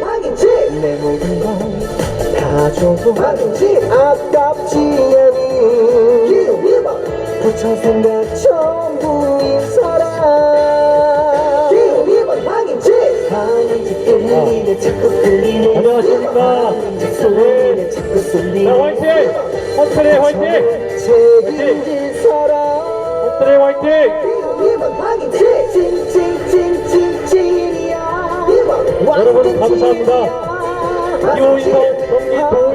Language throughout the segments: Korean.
당인지 내 모든 걸다 줘도 아깝지 않니 부천 생각 전부인 끌리네 자꾸 끌리네 안녕하십니까. 쏠리네 자꾸 쏠리네 자, 화이팅! 화이팅! 책임질 화이팅! 여러분, 감사합니다. 기호인성 후보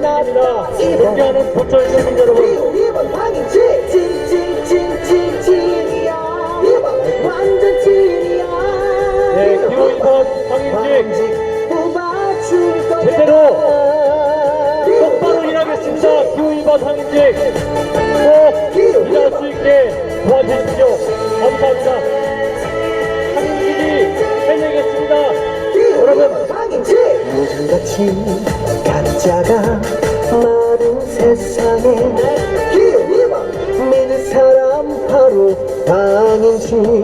나타났다. 존경하는 부천 시민 여러분. 네, 뽑아줄 거야. 제대로 똑바로 일하겠습니다. 기호인선 황인직 꼭 일할 수 있게 도와주십시오. 감사합니다. 요즘같이 가짜가 많은 세상에 믿을 사람 바로 당인지.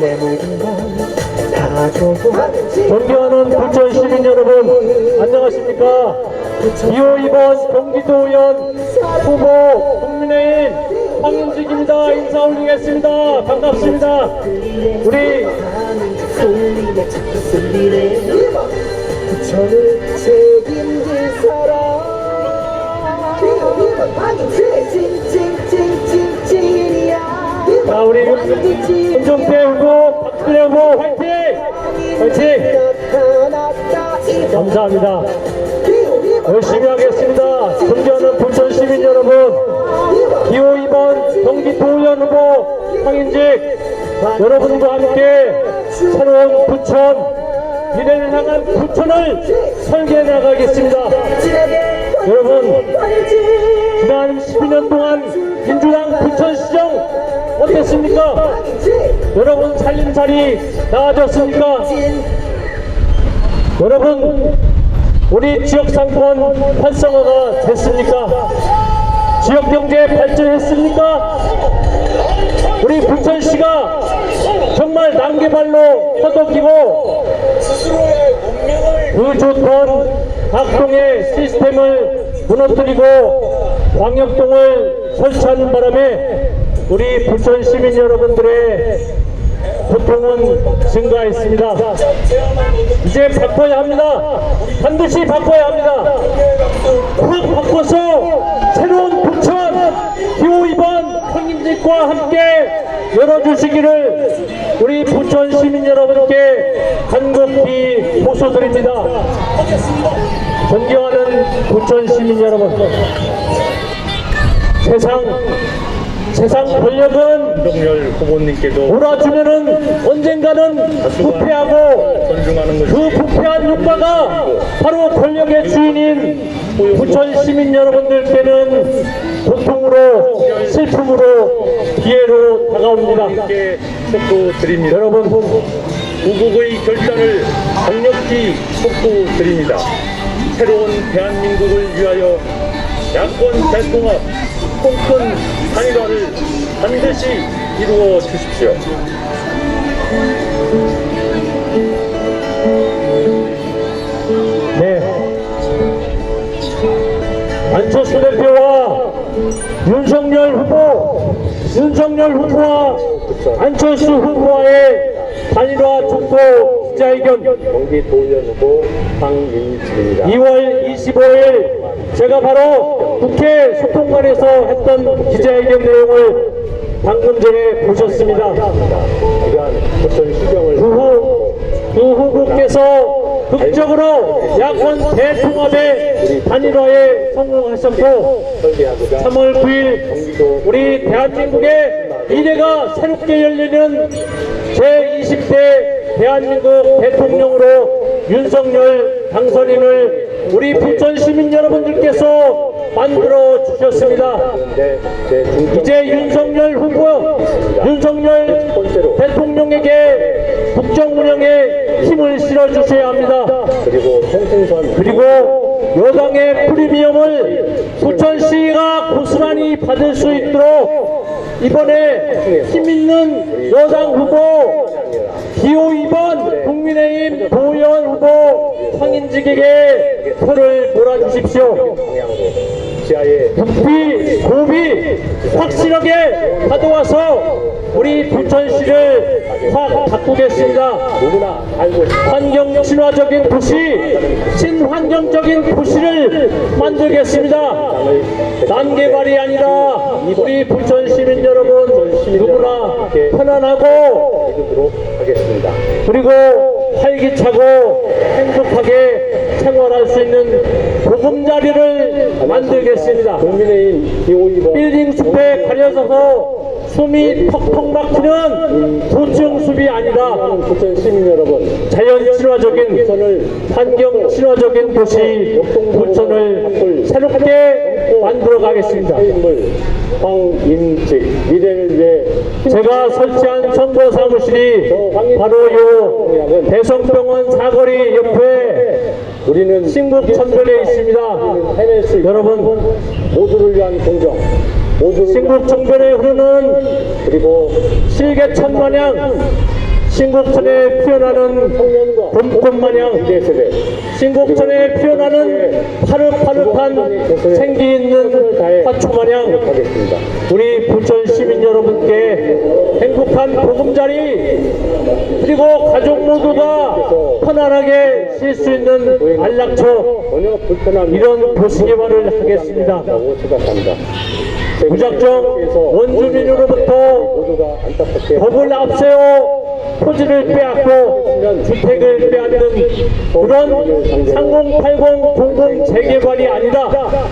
내 모든 걸다 줘도 존경하는 부천 시민 여러분 안녕하십니까? 2호 2번 경기도 의원 후보 국민의힘 황인직입니다. 인사 올리겠습니다. 반갑습니다. 우리 쏠리네 자꾸 쏠리네. 부천을 책임질 사람. 자 우리 김종태 후보 박근혜 후보 화이팅! 화이팅! 감사합니다. 열심히 하겠습니다. 존경하는 부천 시민 여러분. 2호 2번 경기 도의원 후보 황인직 여러분과 함께 새로운 부천 미래를 향한 부천을 설계해 나가겠습니다 여러분 지난 12년 동안 민주당 부천시정 어땠습니까? 여러분 살림살이 나아졌습니까? 여러분 우리 지역 상권 활성화가 됐습니까? 지역 경제 발전했습니까? 우리 부천시가 정말 난개발로 허덕이고 그 좋던 각동의 시스템을 무너뜨리고 광역동을 설치하는 바람에 우리 부천 시민 여러분들의 고통은 증가했습니다. 이제 바꿔야 합니다. 반드시 바꿔야 합니다. 확 바꿔서 새로운 부천 기호 2번 형님들과 함께 열어주시기를 우리 부천 시민 여러분께 간곡히 호소드립니다. 존경하는 부천 시민 여러분, 세상 세상 권력은 윤석열 후보님께도 몰아주면은 언젠가는 부패하고 존중하는 그 부패한 효과가 바로 권력의 주인인 부천 시민 여러분들께는 고통으로 슬픔으로 기회로 다가옵니다. 여러분 우국의 결단을 강력히 촉구드립니다. 새로운 대한민국을 위하여 야권 대통합, 통큰 단일화를 반드시 이루어 주십시오. 네 안철수 대표와 윤석열 후보 윤석열 후보와 안철수 후보와의 단일화 촉구 기자회견 경기 도의원 후보 황인지입니다. 2월 25일 제가 바로 국회 소통관에서 했던 기자회견 내용을 방금 전에 보셨습니다. 이러한 부천 시정을 그 후, 그 후보께서 극적으로 야권 대통합의 단일화에 성공하셨고 설계하고자 3월 9일 우리 대한민국의 미래가 새롭게 열리는 제20대 대한민국 대통령으로 윤석열 당선인을 우리 부천 시민 여러분들께서 만들어 주셨습니다. 네, 제 중점 이제 윤석열 후보, 윤석열 대통령에게 국정 운영에 힘을 실어 주셔야 합니다. 그리고 여당의 프리미엄을 부천시가 고스란히 받을 수 있도록 이번에 힘있는 여당 후보 기호 2번 국민의힘 도의원 후보 황인직에게 표를 몰아주십시오. 국비, 고비 확실하게 가져와서 우리 부천시를 확 바꾸겠습니다. 환경 친화적인 도시, 친환경적인 도시를 만들겠습니다. 난 개발이 아니라 우리 부천 시민 여러분 누구나 편안하고. 그리고 활기차고 행복하게 생활할 수 있는 보금자리를 만들겠습니다. 국민의힘 기호 2번 빌딩 숲에 가려져서 숨이 턱턱 막히는 도청 숲이 아니라 시민 여러분 자연 친화적인 환경 친화적인 도시 부천을 새롭게 만들어 가겠습니다. 황인직 미래를 위해 제가 설치한 선거 사무실이 바로 요 대성병원 사거리 옆에 우리는 신국 천변에 있습니다. 해낼 수 있는 여러분 모두를 위한 공정 모두를 위한 신국 천변에 흐르는 그리고 실개천 마냥 신곡천에 피어나는 봄꽃 마냥 신곡천에 피어나는 파릇파릇한 생기 있는 화초 마냥. 우리 부천 시민 여러분께 행복한 보금자리 그리고 가족 모두가 편안하게 쉴수 있는 안락처 이런 도시 개발을 하겠습니다. 무작정 원주민으로부터 법을 앞세워 토지를 빼앗고 주택을 빼앗는 그런 3080 공공 재개발이 아니라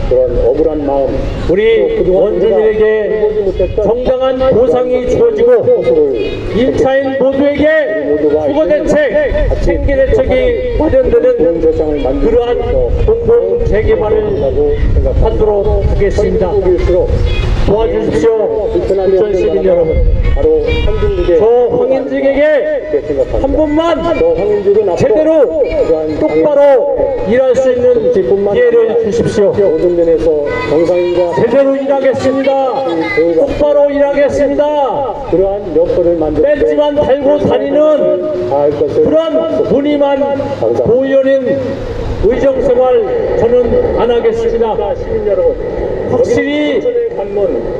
그런 억울한 마음 우리 원주민에게 정당한 보상이 주어지고 임차인 모두에게 주거 대책, 생계 대책이 마련되는 세상을 만들고 그러한 공공 재개발을. 하도록 하겠습니다. 도와주십시오. 불편함이 부천 없는 시민 나라가 여러분. 바로 한중국의 저 황인직에게. 한 번만 제대로 똑바로 일할 수 있는 기회를 주십시오. 모든 면에서 정상인과 제대로 일하겠습니다. 똑바로 일하겠습니다. 그러한 여건을 만들 벤치만 달고 다니는 그런 무늬만 도의원인 의정생활 저는 안 하겠습니다. 확실히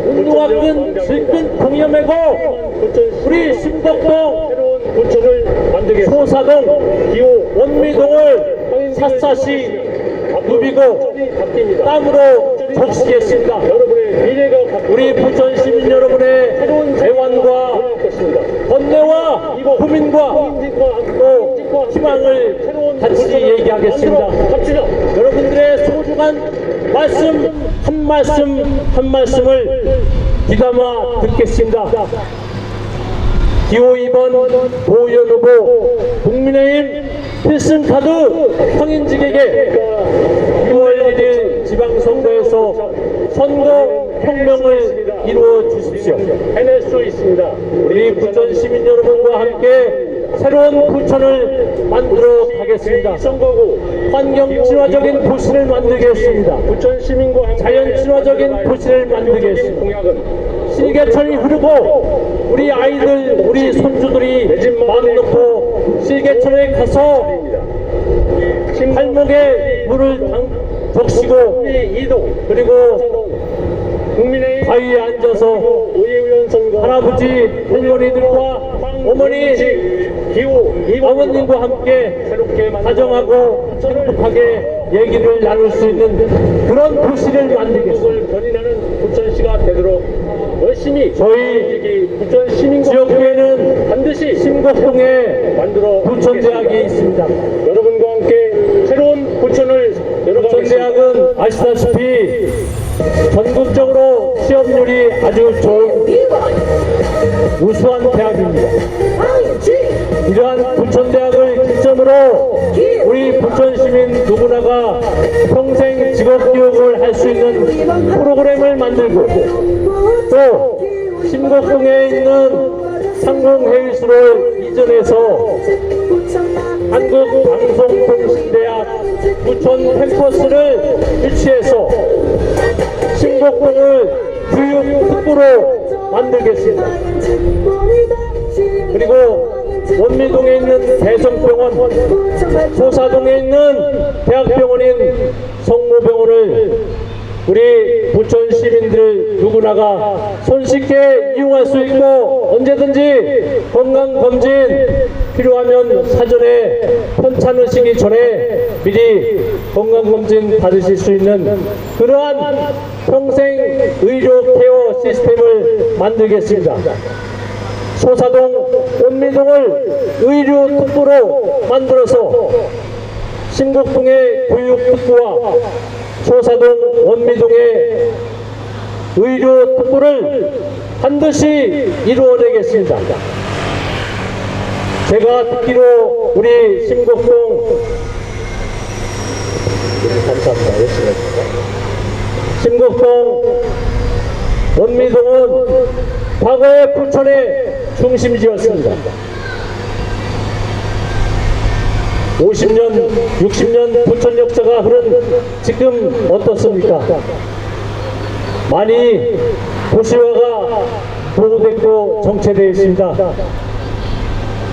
운동화 끈 질끈 동여매고 우리 신복동. 소사동 원미동을 샅샅이 누비고. 땀으로 적시겠습니다. 우리 부천 시민 여러분의 것입니다. 번뇌와 고민과 또 희망을 같이 얘기하겠습니다. 여러분들의 소중한 말씀 한 말씀 한 말씀을 귀담아 듣겠습니다. 기호 2번 도의원 후보 국민의힘 필승카드 황인직에게 6월 1일 지방선거에서 선거 혁명을 이루어 주십시오. 해낼 수 있습니다. 우리 부천 시민 여러분과 함께 새로운 부천을 만들어 가겠습니다. 환경 친화적인 도시를 만들겠습니다. 부천 시민과 자연 친화적인 도시를 만들겠습니다. 실개천이 흐르고 우리 아이들, 우리 손주들이 마음 놓고 실개천에 가서 발목에 물을 당- 적시고 그리고 국민의힘 바위에 앉아서 할아버지, 할머니들과 어머니, 기호 2번 아버님과 함께 새롭게 만든 다정하고 행복하게 얘기를 나눌 수 있는 그런 도시를 만들겠습니다. 것을 견인하는 부천시가 되도록 열심히 저희 부천 시민과 지역구에는 반드시 신곡동에 만들어 부천대학이 있습니다. 여러분과 함께 새로운 부천을. 부천대학은 아시다시피 전국적으로 시험률이 아주 좋은 우수한 대학입니다. 이러한 부천대학을 기점으로 우리 부천 시민 누구나가 평생 직업 교육을 할 수 있는 프로그램을 만들고 또 신곡동에 있는 상공회의소를 이전해서 한국방송통신대학 부천 캠퍼스를 유치해서 신곡동을 교육 특구로 만들겠습니다. 그리고 원미동에 있는 대성병원, 소사동에 있는 대학병원인 성모병원을 우리 부천 시민들 누구나가 손쉽게 이용할 수 있고 언제든지 건강검진 필요하면 사전에 편찮으시기 전에 미리 건강검진 받으실 수 있는 그러한 평생 의료 케어 시스템을 만들겠습니다. 소사동, 원미동을 의료 특구로 만들어서 신곡동의 교육 특구와 소사동, 원미동의 의료 특구를 반드시 이루어내겠습니다. 제가 듣기로 우리 신곡동 감사합니다. 열심히 해주세요. 신곡동 원미동은 과거의 부천의 중심지였습니다. 50년, 60년 부천 역사가 흐른 지금 어떻습니까? 많이 도시화가 보호됐고 정체되어 있습니다.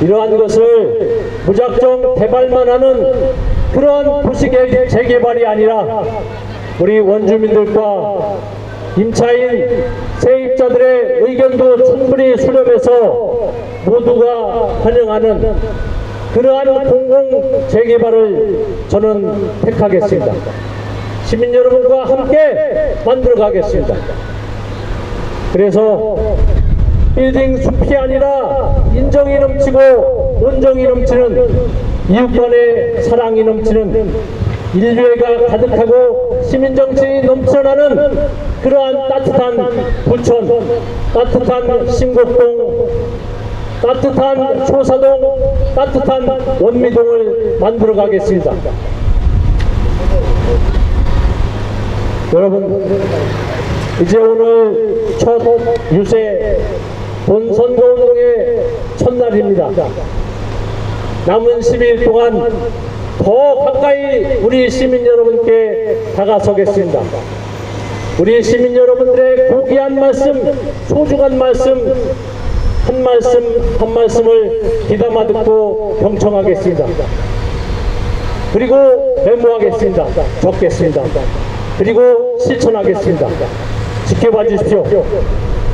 이러한 것을 무작정 개발만 하는 그러한 도시의 재개발이 아니라 우리 원주민들과 임차인 세입자들의 의견도 충분히 수렴해서 모두가 환영하는 그러한 공공 재개발을 저는 택하겠습니다. 시민 여러분과 함께 만들어 가겠습니다. 그래서 빌딩 숲이 아니라 인정이 넘치고 온정이 넘치는 이웃 간의 사랑이 넘치는 인류애가 가득하고 시민정신이 넘쳐나는 그러한 따뜻한 부천, 따뜻한 신곡동, 따뜻한 소사동, 따뜻한 원미동을 만들어 가겠습니다. 여러분, 이제 오늘 첫 유세 본선거운동의 첫날입니다. 남은 10일 동안 더 가까이 우리 시민 여러분께 다가서겠습니다. 우리 시민 여러분들의 고귀한 말씀, 소중한 말씀, 한 말씀 한 말씀을 귀담아 듣고 경청하겠습니다. 그리고 메모하겠습니다. 적겠습니다. 그리고 실천하겠습니다. 지켜봐 주십시오.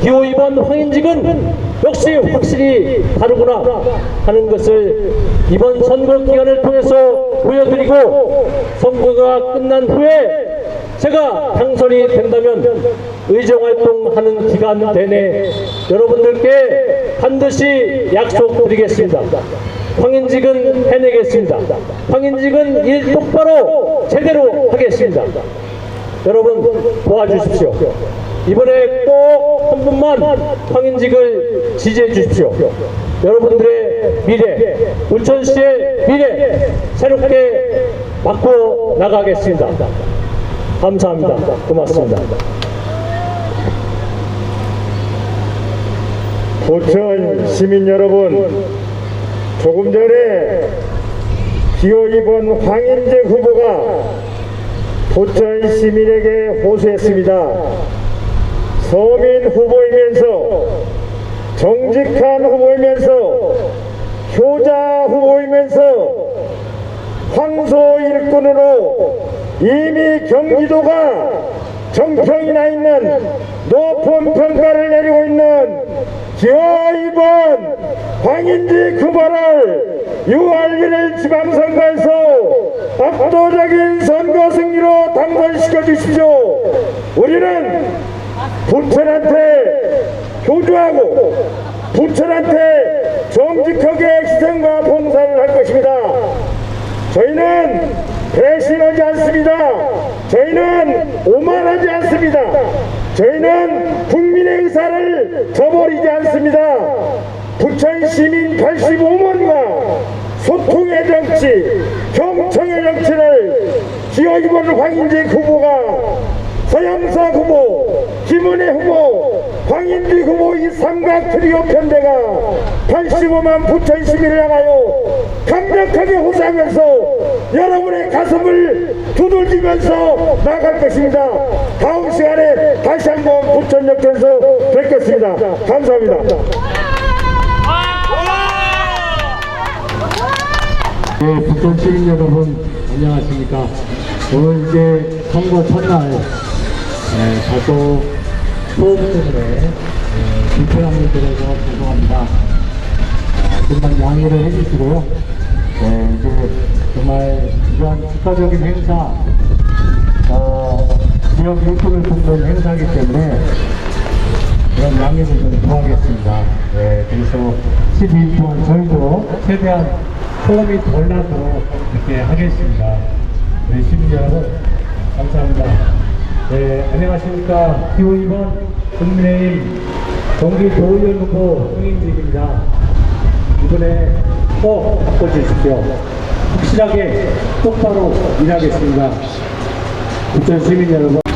기호 2번 황인직은 역시 확실히 다르구나 하는 것을 이번 선거 기간을 통해서 보여드리고 선거가 끝난 후에 제가 당선이 된다면 의정활동하는 기간 내내 여러분들께 반드시 약속드리겠습니다. 황인직은 해내겠습니다. 황인직은 일 똑바로 제대로 하겠습니다. 여러분 도와주십시오. 이번에 꼭 한 분만 황인직을 지지해 주십시오. 여러분들의 미래, 부천시의 미래 새롭게 바꿔 나가겠습니다. 감사합니다. 고맙습니다. 부천 시민 여러분, 조금 전에 기호 2번 황인재 후보가 부천 시민에게 호소했습니다. 서민 후보이면서 정직한 후보이면서 효자 후보이면서 황소 일꾼으로 이미 경기도가 정평이 나 있는 높은 평가를 내리고 있는 기호 2번 황인지 후보를 6월 1일 지방선거에서 압도적인 선거 승리로 당선시켜 주십시오. 우리는 부천한테 교주하고 부천한테 정직하게 희생과 봉사를 할 것입니다. 저희는 배신하지 않습니다. 저희는 오만하지 않습니다. 저희는 국민의 의사를 저버리지 않습니다. 부천 시민 85만과 소통의 정치, 경청의 정치를 2번 황인재 후보가 서영사 후보, 김은혜 후보, 황인비 후보 이 삼각 트리오 편대가 85만 부천 시민을 향하여 강력하게 호소하면서 여러분의 가슴을 두들기면서 나갈 것입니다. 다음 시간에 다시 한번 부천역에서 뵙겠습니다. 감사합니다. 네, 북한 시민 여러분 안녕하십니까. 오늘 이제 선거 첫날 네, 다소 소음 때문에 네, 불편함을 드려서 죄송합니다. 아, 좀만 양해를 해주시고요. 네, 이제 정말 이러한 국가적인 행사, 어, 지역 유통을 돕는 행사이기 때문에 그런 양해를 좀 구하겠습니다. 네, 그래서 12일 동안 저희도 최대한 소음이 덜 나도록 이렇게 하겠습니다. 네, 시민 여러분, 감사합니다. 네, 안녕하십니까. 기호 2번 국민의힘 경기 도의원 후보 홍인직입니다. 이번에 꼭 바꿔주십시오. 확실하게 똑바로 일하겠습니다. 부천 시민 여러분.